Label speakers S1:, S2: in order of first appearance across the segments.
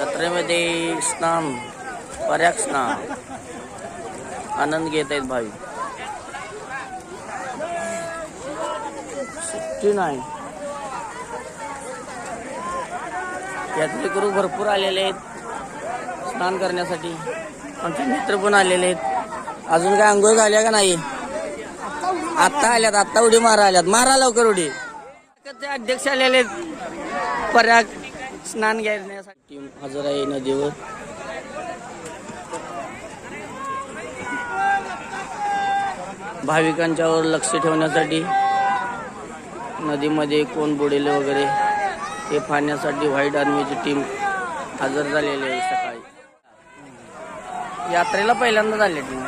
S1: यात्रेमध्ये स्नान पर्याक स्नान. आनंद घेत आहेत भाई सुट्टी नाही. यात्रेकरू भरपूर आलेले आहेत. स्नान करण्यासाठी. आमचे मित्र पण आलेले आहेत. अजून काय आंघोळ झाल्या का नाही? आत्ता आल्यात आत्ता उडी मारा आल्यात. मारा लवकर उडी. ते अध्यक्ष आलेले आहेत. पर्याक स्नान घेण्यासाठी. हजर आहे नदीवर. भाविकांच्यावर लक्ष ठेवण्यासाठी नदीमध्ये कोण बुडेल वगैरे हे पाहण्यासाठी व्हाईट आर्मीची टीम हजर झालेली आहे सकाळी. यात्रेला पहिल्यांदा झाले टीम.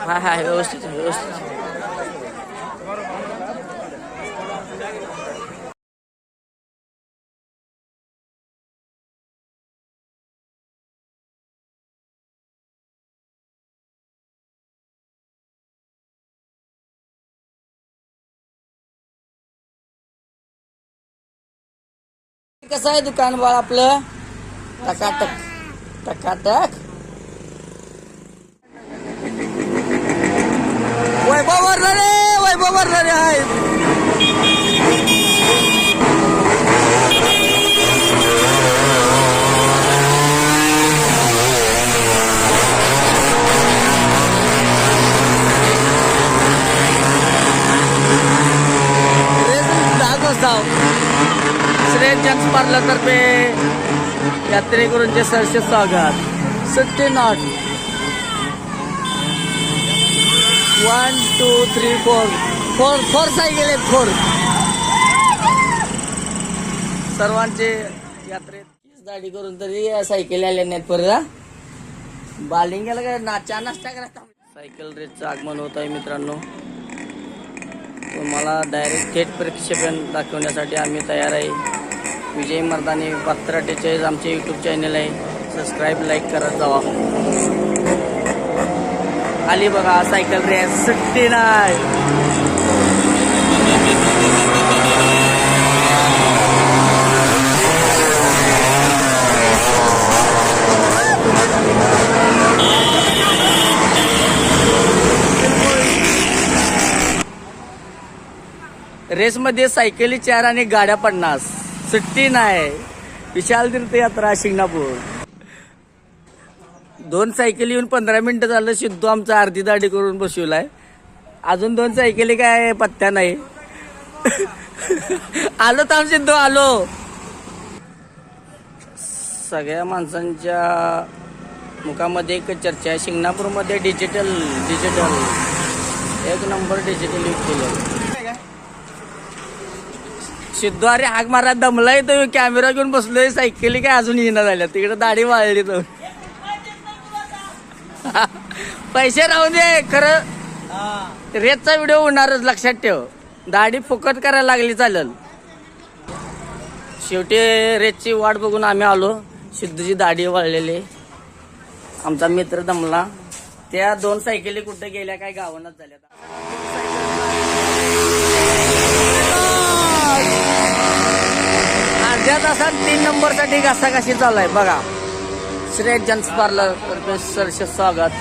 S1: हा हा व्यवस्थित आहे, व्यवस्थित कसं आहे दुकान बाळ आपलं? टकाटक. टकाटक. वैभव रे वैभव रे आहे. दहा वाजता श्रेय जन्स पार्लरतर्फे यात्रेकरूंचे सरसे स्वागत. सत्य not one two three four four four cycle आहेत फोर सर्वांचे यात्रेत दाढी करून तरी सायकल आल्या नाहीत परत बालिंग्याला काय नाचा नाश्ता करा सायकल रेसचं आगमन होत आहे मित्रांनो. तुम्हाला डायरेक्ट थेट प्रक्षेपण दाखवण्यासाठी आम्ही तयार आहे. विजय मर्दानी पत्र अठ्ठेचाळीस आमचे यूट्यूब चॅनल आहे. सबस्क्राईब लाईक करत जावा. आली बघा सायकल रेस सुट्टी नाही रेसमध्ये सायकली चार आणि गाड्या पन्नास. सुट्टी नाही. विशाल तीर्थयात्रा शिंगणापूर दोन सायकल येऊन पंधरा मिनिटं झालं सिद्धू आमचा अर्धी दाढी करून बसवलाय. अजून दोन सायकली काय पत्त्या नाही. आलो थांब सिद्धू आलो. सगळ्या माणसांच्या मुखामध्ये एक चर्चा आहे. शिंगणापूरमध्ये डिजिटल डिजिटल एक नंबर डिजिटल युग केलं सिद्धू अरे हाक मारा दमलाय तो. कॅमेरा घेऊन बसलोय सायकली काय अजून येणं झाल्या तिकडे दाढी वाळली तो. पैसे राहू दे खरं. रेतचा व्हिडिओ होणारच लक्षात ठेव. दाढी फुकट करायला लागली चालेल. शेवटी रेतची वाट बघून आम्ही आलो. सिद्धूची दाढी वाळलेली. आमचा मित्र दमला. त्या दोन सायकली कुठं गेल्या काय गावानच झाल्या अर्ध्या तासात तीन नंबरसाठी घासाघाशी चालू आहे बघा. श्रेय जन्स पार्लर स्वागत.